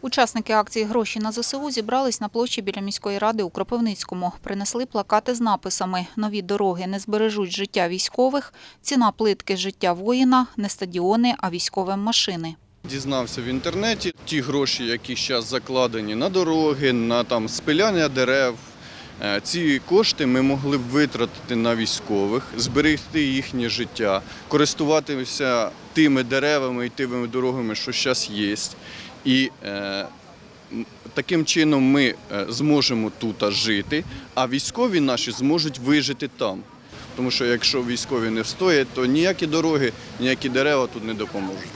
Учасники акції Гроші на ЗСУ зібрались на площі біля міської ради у Кропивницькому. Принесли плакати з написами Нові дороги не збережуть життя військових, ціна плитки життя воїна, не стадіони, а військові машини. Дізнався в інтернеті ті гроші, які зараз закладені на дороги, на там спиляння дерев. е, Ці кошти ми могли б витратити на військових, зберегти їхнє життя, користуватися тими деревами і тими дорогами, що зараз є. І е, таким чином ми е, зможемо тут жити, а військові наші зможуть вижити там. Тому що якщо військові не встоять, то ніякі дороги, ніякі дерева тут не допоможуть.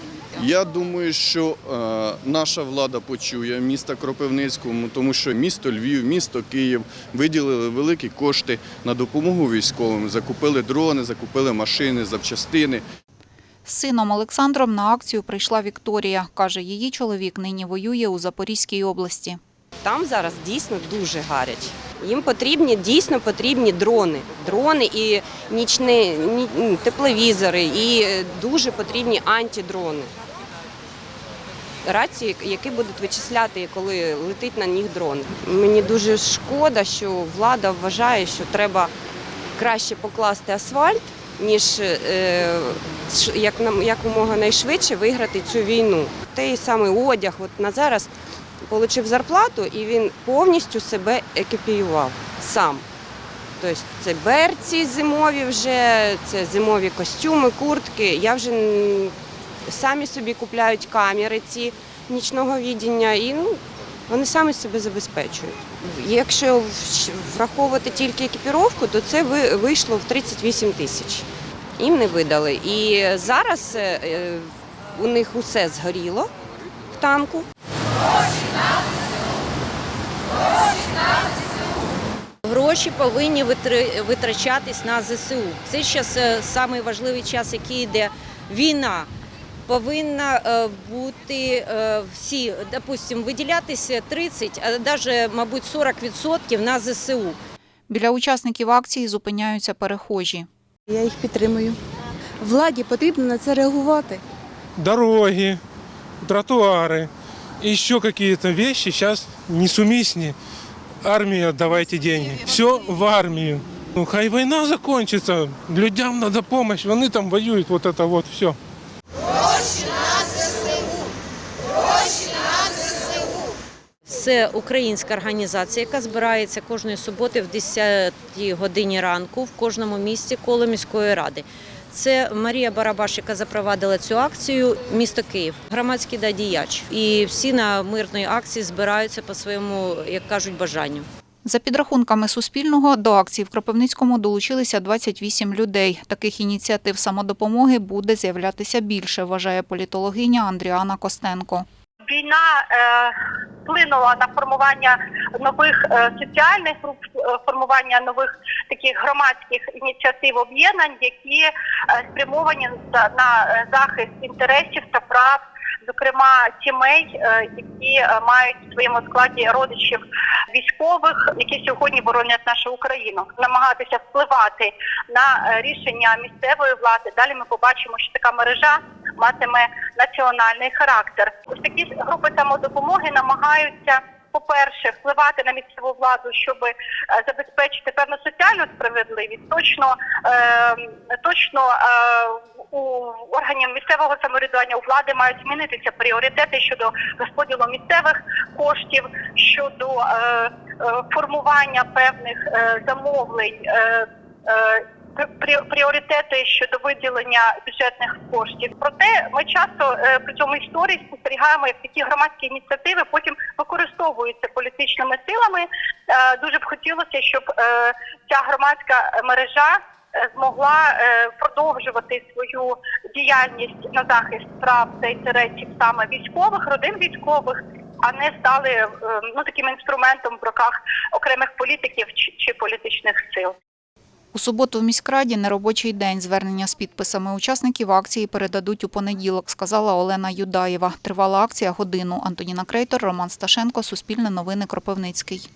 Я думаю, що е, наша влада почує міста Кропивницькому, тому що місто Львів, місто Київ виділили великі кошти на допомогу військовим. Закупили дрони, закупили машини, запчастини. Сином Олександром на акцію прийшла Вікторія. Каже, її чоловік нині воює у Запорізькій області. Там зараз дійсно дуже гаряче. Їм потрібні дійсно потрібні дрони. Дрони і нічні ні- ні, тепловізори, і е, дуже потрібні антидрони. Рації, які будуть вичисляти, коли летить на них дрон. Мені дуже шкода, що влада вважає, що треба краще покласти асфальт, ніж е, як нам якомога найшвидше виграти цю війну. Той самий одяг, от на зараз отримав зарплату і він повністю себе екіпіював сам. Тобто це берці зимові вже, це зимові костюми, куртки. Я вже самі собі купляють камери ці нічного віддіння і ну, вони самі себе забезпечують. Якщо враховувати тільки екіпіровку, то це ви- вийшло в 38 тисяч. Їм не видали. І зараз е, е, у них усе згоріло в танку. Гроші повинні витрачатись на ЗСУ. Це зараз самий важливий час, який йде війна. Повинна е, бути е, всі, допустимо, виділятися 30, а навіть, мабуть, 40% на ЗСУ. Біля учасників акції зупиняються перехожі. Я їх підтримую. Владі потрібно на це реагувати. дороги, тротуары, еще какие-то вещи сейчас несуместны. Армия, давайте деньги. Все в армию. Ну, хай война закончится, людям надо помощь, вони там воюють, вот это вот все. Це українська організація, яка збирається кожної суботи в 10 годині ранку в кожному місті коло міської ради. Це Марія Барабаш, яка запровадила цю акцію, місто Київ, громадський да, діяч. І всі на мирної акції збираються по своєму, як кажуть, бажанню. За підрахунками Суспільного, до акції в Кропивницькому долучилися 28 людей. Таких ініціатив самодопомоги буде з'являтися більше, вважає політологиня Андріана Костенко. Війна е, вплинула на формування нових е, соціальних груп, е, формування нових таких громадських ініціатив об'єднань, які е, спрямовані на захист інтересів та прав, зокрема сімей, які мають в своєму складі родичів військових, які сьогодні боронять нашу Україну, намагатися впливати на рішення місцевої влади. Далі ми побачимо, що така мережа матиме національний характер. Ось такі групи самодопомоги намагаються. По-перше, впливати на місцеву владу, щоб е, забезпечити певну соціальну справедливість, точно е, точно е, у органів місцевого самоврядування у влади мають змінитися пріоритети щодо розподілу місцевих коштів, щодо е, е, формування певних е, замовлень. Е, пріоритети щодо виділення бюджетних коштів. Проте ми часто е, при цьому історії спостерігаємо, як такі громадські ініціативи потім використовуються політичними силами. Е, Дуже б хотілося, щоб е, ця громадська мережа змогла е, продовжувати свою діяльність на захист прав та інтересів саме військових, родин військових. А не стали е, ну таким інструментом в руках окремих політиків чи, чи політичних сил. У суботу в міськраді неробочий день. Звернення з підписами учасників акції передадуть у понеділок, сказала Олена Юдаєва. Тривала акція годину. Антоніна Крейтор, Роман Сташенко, Суспільне новини Кропивницький.